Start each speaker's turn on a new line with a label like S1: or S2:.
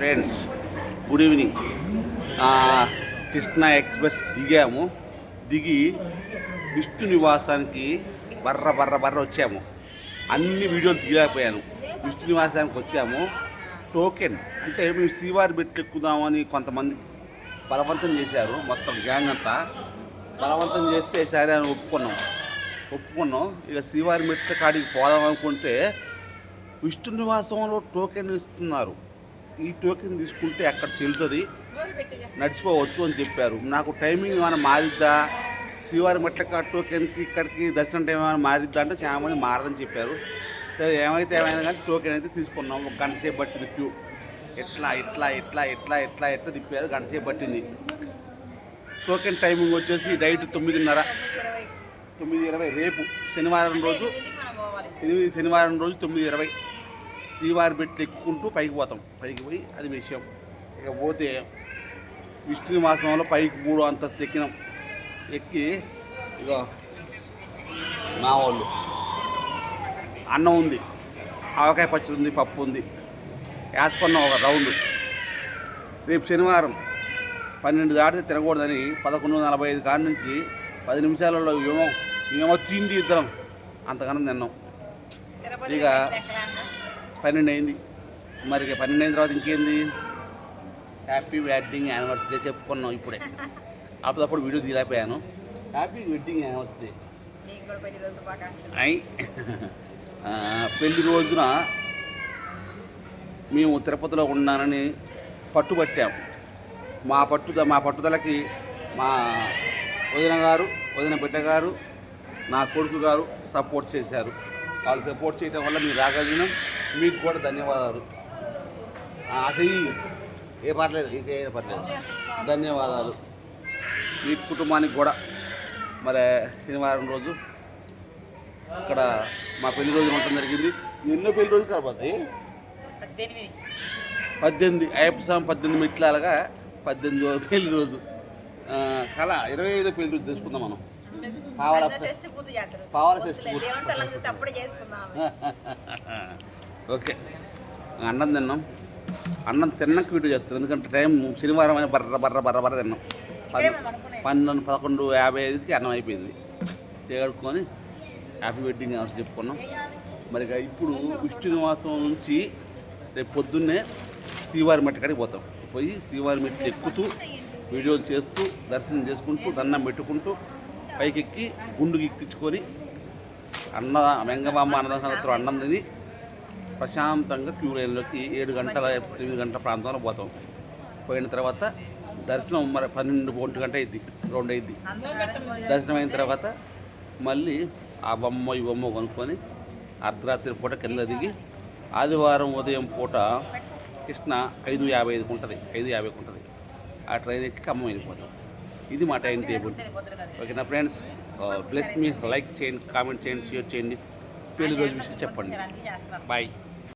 S1: Friends good evening Krishna express దిగాము. దిగి విష్ణు నివాసానికి బర్ర బర్ర బర్ర వచ్చాము. అన్ని వీడియోలు తీయలేకపోయాను. విష్ణు నివాసానికి వచ్చాము. టోకెన్ అంటే మేము శ్రీవారి బెట్టు కొంతమంది బలవంతం చేశారు. మొత్తం గ్యాంగ్ అంతా బలవంతం చేస్తే సరే అని ఒప్పుకున్నాం. ఒప్పుకున్నాం. ఇక శ్రీవారి మెట్ల కాడికి పోదాం అనుకుంటే విష్ణు నివాసంలో టోకెన్ ఇస్తున్నారు. ఈ టోకెన్ తీసుకుంటే అక్కడ చెల్లుతుంది. నడిచిపోవచ్చు అని చెప్పారు. నాకు టైమింగ్ ఏమైనా మారిద్దా శ్రీవారి మెట్ల టోకెన్కి ఇక్కడికి దర్శనం టైం ఏమైనా మారిద్దా అంటే చాలా మంది మారదని చెప్పారు. సరే ఏమైతే ఏమైనా కానీ టోకెన్ అయితే తీసుకున్నాం. ఒక గంట సేపు పట్టింది క్యూ ఎట్లా ఎట్లా ఎట్లా ఎట్లా ఎట్లా ఎట్లా తిప్పారు. గంట సేపు పట్టింది. టోకెన్ టైమింగ్ వచ్చేసి నైట్ తొమ్మిదిన్నర. తొమ్మిది ఇరవై రేపు శనివారం రోజు శని శనివారం రోజు తొమ్మిది ఇరవై. శ్రీవారి బెట్లు ఎక్కుంటూ పైకి పోతాం. పైకి పోయి అది విషయం. ఇక పోతే విష్ణు పైకి మూడు అంతస్తు ఎక్కినాం. ఎక్కి ఇక మా వాళ్ళు. అన్నం ఉంది. ఆవకాయ పచ్చడి ఉంది పప్పు ఉంది. వేసుకున్నాం ఒక రౌండ్. రేపు శనివారం పన్నెండు దాటితే తినకూడదని పదకొండు నలభై ఐదు కాడి నుంచి పది నిమిషాలలో ఏమో ఏమో తిండి ఇద్దరం. అంతకన్నా తిన్నాం. ఇక పన్నెండు అయింది మరి పన్నెండు అయిన తర్వాత ఇంకేంది? హ్యాపీ వెడ్డింగ్ యానివర్సరీ చెప్పుకున్నాం ఇప్పుడే. అప్పుడప్పుడు వీడియో తీయలేకపోయాను. హ్యాపీ వెడ్డింగ్ యానివర్సరీ అయి పెళ్ళి రోజున మేము తిరుపతిలో ఉన్నానని పట్టుబట్టాం. మా పట్టుద మా పట్టుదలకి మా వదిన గారు వదిన బిడ్డ గారు నా కొడుకు గారు సపోర్ట్ చేశారు. వాళ్ళు సపోర్ట్ చేయడం వల్ల మీరు రాగలిగినాం. మీకు కూడా ధన్యవాదాలు. అసలు ఏ పర్లేదు ఈ ఏ పర్లేదు ధన్యవాదాలు. మీ కుటుంబానికి కూడా మరి శనివారం రోజు ఇక్కడ మా పెళ్ళి రోజు ఉండటం జరిగింది. ఎన్నో పెళ్ళి రోజులు కాబట్టి పద్దెనిమిది. అయ్యప్ప స్వామి పద్దెనిమిది మెట్లాలుగా పద్దెనిమిదో పెళ్ళి రోజు. కళ ఇరవై ఐదో పెళ్ళి రోజు తెలుసుకుందాం మనం. పావల పావల ఓకే. అన్నం తిన్నాం. అన్నం తిన్నాక వీడియో చేస్తాం ఎందుకంటే టైం శనివారం అని బర్ర బర్ర బర్ర బర్ర తిన్నాం. పన్నెండు పదకొండు యాభై ఐదుకి అన్నం అయిపోయింది. చేయగడుకొని హ్యాపీ వెడ్డింగ్ హౌస్ చెప్పుకున్నాం. మరి ఇప్పుడు విష్ణు నివాసం నుంచి రేపు పొద్దున్నే శ్రీవారి మెట్ట కాడికి పోతాం. పోయి శ్రీవారి మెట్టు ఎక్కుతూ వీడియోలు చేస్తూ దర్శనం చేసుకుంటూ దండం పెట్టుకుంటూ పైకెక్కి గుండుకి ఎక్కించుకొని అన్న వెంగమామ అన్నదానం అన్నం తిని ప్రశాంతంగా క్యూ లైన్లోకి ఏడు గంటల ఎనిమిది గంటల ప్రాంతంలో పోతాం. పోయిన తర్వాత దర్శనం మరి పన్నెండు ఒంటి గంట అయింది రెండు అయింది. దర్శనం అయిన తర్వాత మళ్ళీ ఆ బొమ్మ ఈ బొమ్మ కొనుక్కొని అర్ధరాత్రి పూట కింద దిగి ఆదివారం ఉదయం పూట కృష్ణ ఐదు యాభై ఐదుకు ఉంటుంది ఐదు యాభైకి ఉంటుంది. ఆ ట్రైన్ ఎక్కి ఖమ్మం వెళ్ళిపోతాం. ఇది మా టైం టేబుల్. ఓకేనా ఫ్రెండ్స్? బ్లెస్ మీ లైక్ చేయండి కామెంట్ చేయండి షేర్ చేయండి. పెళ్ళి రోజు విషయం చెప్పండి. బాయ్